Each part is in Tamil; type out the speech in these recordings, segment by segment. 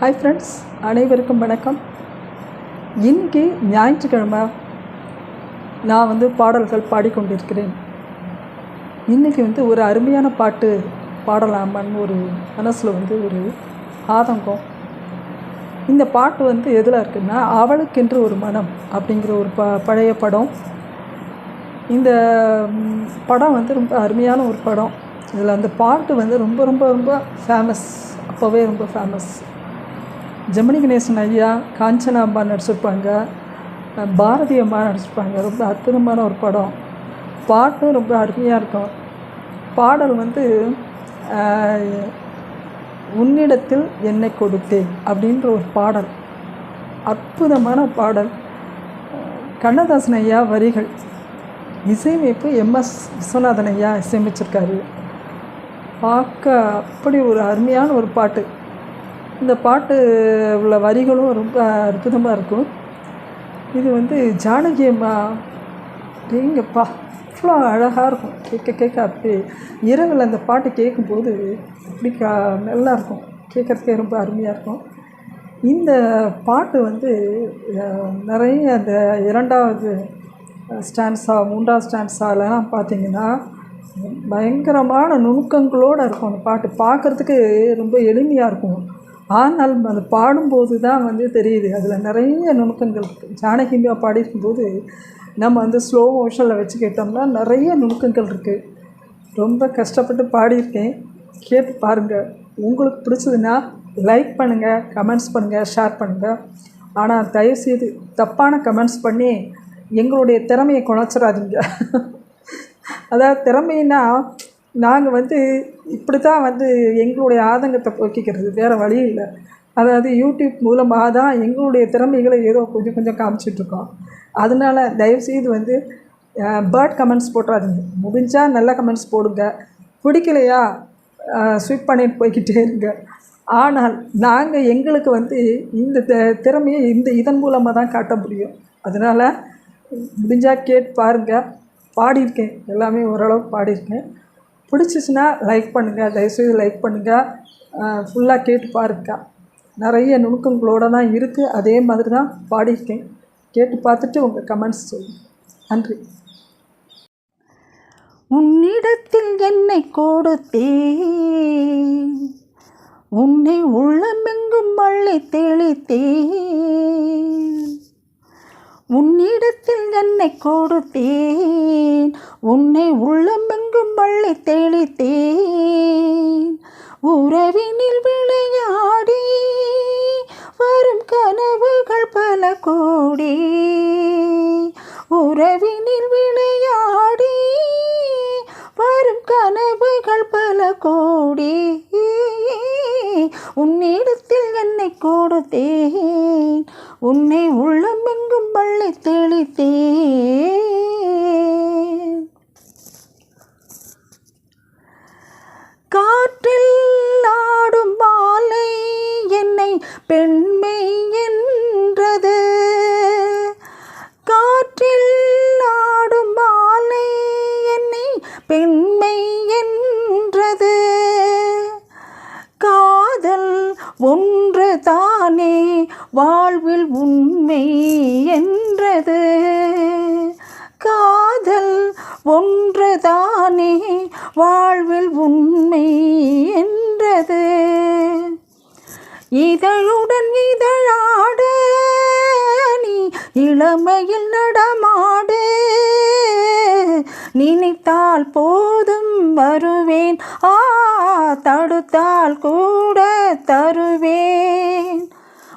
ஹாய் ஃப்ரெண்ட்ஸ் அனைவருக்கும் வணக்கம். இன்றைக்கி ஞாயிற்றுக்கிழமை நான் வந்து பாடல்கள் பாடிக்கொண்டிருக்கிறேன். இன்றைக்கி வந்து ஒரு அருமையான பாட்டு பாடலாமான்னு ஒரு மனசில் வந்து ஒரு ஆதங்கம். இந்த பாட்டு வந்து எதில் இருக்குன்னா அவளுக்கென்று ஒரு மனம் அப்படிங்கிற ஒரு ப பழைய படம். இந்த படம் வந்து ரொம்ப அருமையான ஒரு படம். இதில் அந்த பாட்டு வந்து ரொம்ப ரொம்ப ரொம்ப ஃபேமஸ் அப்போவே ரொம்ப ஃபேமஸ் ஜெமினி கணேசன் ஐயா காஞ்சனா அம்மா நடிச்சிருப்பாங்க. பாரதி அம்மா நடிச்சிருப்பாங்க. ரொம்ப அற்புதமான ஒரு படம். பாட்டும் ரொம்ப அருமையாக இருக்கும். பாடல் வந்து உன்னிடத்தில் என்னை கொடுத்தேன் அப்படின்ற ஒரு பாடல். அற்புதமான பாடல். கண்ணதாசன் ஐயா வரிகள். இசையமைப்பு எம்எஸ் விஸ்வநாதன் ஐயா இசையமைச்சிருக்காரு. பார்க்க அப்படி ஒரு அருமையான ஒரு பாட்டு. இந்த பாட்டு உள்ள வரிகளும் ரொம்ப அற்புதமாக இருக்கும். இது வந்து ஜானகி அம்மா எங்கப்பா அவ்வளோ அழகாக இருக்கும். கேட்க கேட்க அப்படி இரவில் அந்த பாட்டு கேட்கும்போது அப்படி கா நல்லா இருக்கும். கேட்குறதுக்கே ரொம்ப அருமையாக இருக்கும். இந்த பாட்டு வந்து நிறைய அந்த இரண்டாவது ஸ்டான்ஸா மூன்றாவது ஸ்டான்ஸாலலாம் பார்த்தீங்கன்னா பயங்கரமான நுணுக்கங்களோடு இருக்கும் அந்த பாட்டு. பார்க்குறதுக்கு ரொம்ப எளிமையாக இருக்கும். ஆனால் அது பாடும்போது தான் வந்து தெரியுது. அதில் நிறைய நுணுக்கங்கள் இருக்குது ஜானகிமா பாடிக்கும்போது நம்ம வந்து ஸ்லோ மோஷனில் வச்சு கேட்டோம்னா நிறைய நுணுக்கங்கள் இருக்குது ரொம்ப கஷ்டப்பட்டு பாடியிருக்கேன். கேட்டு பாருங்கள் உங்களுக்கு பிடிச்சதுன்னா லைக் பண்ணுங்கள் கமெண்ட்ஸ் பண்ணுங்கள் ஷேர் பண்ணுங்கள் ஆனால் தயவுசெய்து தப்பான கமெண்ட்ஸ் பண்ணி எங்களுடைய திறமையை குணச்சிடாதீங்க. அதாவது திறமைன்னா நாங்கள் வந்து இப்படி தான் வந்து எங்களுடைய ஆதங்கத்தை போக்கிக்கிறது. வேறு வழி இல்லை. அதாவது யூடியூப் மூலமாக தான் எங்களுடைய திறமைகளை ஏதோ கொஞ்சம் கொஞ்சம் காமிச்சிட்ருக்கோம் அதனால தயவுசெய்து வந்து பேர்ட் கமெண்ட்ஸ் போட்டுறாதீங்க முடிஞ்சால் நல்ல கமெண்ட்ஸ் போடுங்க. பிடிக்கலையா ஸ்விப் பண்ணிட்டு போய்கிட்டே இருங்க. ஆனால் நாங்கள் எங்களுக்கு வந்து இந்த திறமையை இந்த இதன் மூலமாக தான் காட்ட முடியும். அதனால் முடிஞ்சால் கேட்டு பாருங்கள் பாடியிருக்கேன். எல்லாமே ஓரளவுக்கு பாடியிருக்கேன். பிடிச்சிச்சின்னா லைக் பண்ணுங்கள் தயவுசெய்து லைக் பண்ணுங்கள் ஃபுல்லாக கேட்டு பாருங்க. நிறைய நுணுக்கங்களோடு தான் இருக்குது அதே மாதிரி தான் பாடியிருக்கேன். கேட்டு பார்த்துட்டு உங்கள் கமெண்ட்ஸ் சொல்லுங்கள் நன்றி. உன்னிடத்தில் என்னை கொடுத்தேன். உன்னை உள்ளமெங்கும் மள்ளி தெளித்தேன். உன்னிடத்தில் என்னை கொடுத்தேன். உன்னை உள்ளம் மள்ளி தெளித்தேன். உறவினில் விளையாடி வரும் கனவுகள் பல கோடி. உறவினில் விளையாடி வரும் கனவுகள் பல கோடி. உன்னிடத்தில் என்னை கொடுத்தேன். உன்னை உள்ளமெங்கும் பள்ளி தெளித்தேன். காற்றில் ஆடும் மாலை என்னை பெண்மை என்றது காற்றில் ஆடும் மாலை என்னை பெண்மை என்றது காதல் ஒன்று தானே வாழ்வில் உண்மை என்றது காதல் ஒன்றுதானே வாழ்வில் உண்மை என்றது. இதழுடன் இதழாட நீ இளமையில் நடமாடு. நினைத்தால் போதும் வருவேன் ஆ தடுத்தால் கூட தருவேன்.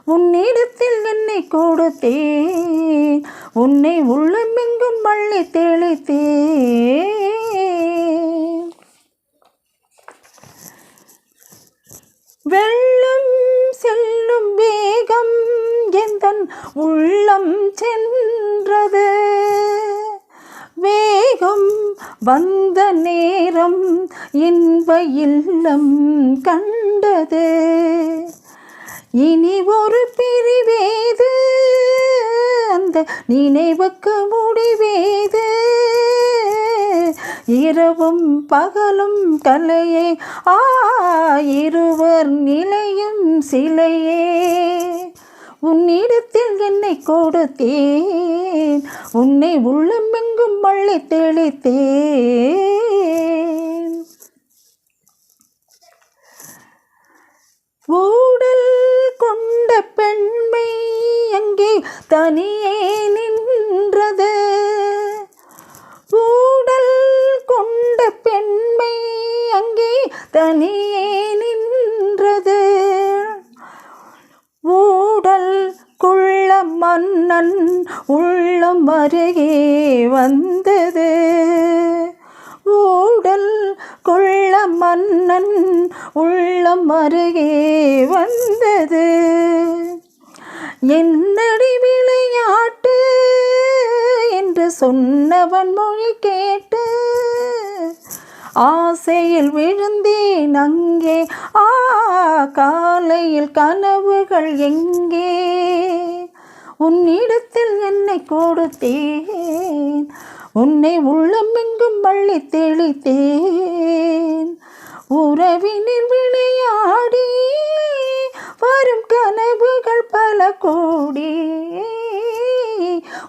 உன்னிடத்தில் என்னை கொடுத்தேன் உன்னை உள்ளமெங்கும் மள்ளி தெளித்தே வெள்ளம் செல்லும் வேகம் எந்தன் உள்ளம் சென்றது? வேகம் வந்த நேரம் இன்ப இல்லம் கண்டது. இனி ஒரு பிரிவேது அந்த நினைவுக்கு முடிவேது. இரவும் பகலும் கலையே ஆ இருவர் நிலையும் சிலையே. உன்னிடத்தில் என்னை கொடுத்தேன் உன்னை உள்ளமெங்கும் மள்ளி தெளித்தேன் ஊடல் கொண்ட பெண்மை அங்கே தனியே நின்றது ஊடல் கொண்ட பெண்மை அங்கே தனியே நின்றது ஊடல் குள்ள மன்னன் உள்ளம் அருகே வந்தது. ஊடல் கொள்ள மன்னன் உள்ளம் அருகே வந்தது. என்னடி விளையாட்டு என்று சொன்னவன் மொழி கேட்டு ஆசையில் விழுந்தேன் அங்கே. ஆ காலையில் கனவுகள் எங்கே? உன்னிடத்தில் என்னை கொடுத்தேன். உன்னை உள்ளமெங்கும் வள்ளி தெளித்தேன். உறவினில் விளையாடி வரும் கனவுகள் பல கோடி.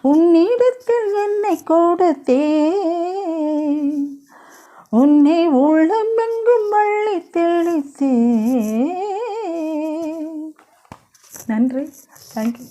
உன்னிடத்தில் என்னை கொடுத்தேன். உன்னை உள்ளமெங்கும் வள்ளி தெளித்தேன். நன்றி. தேங்க்யூ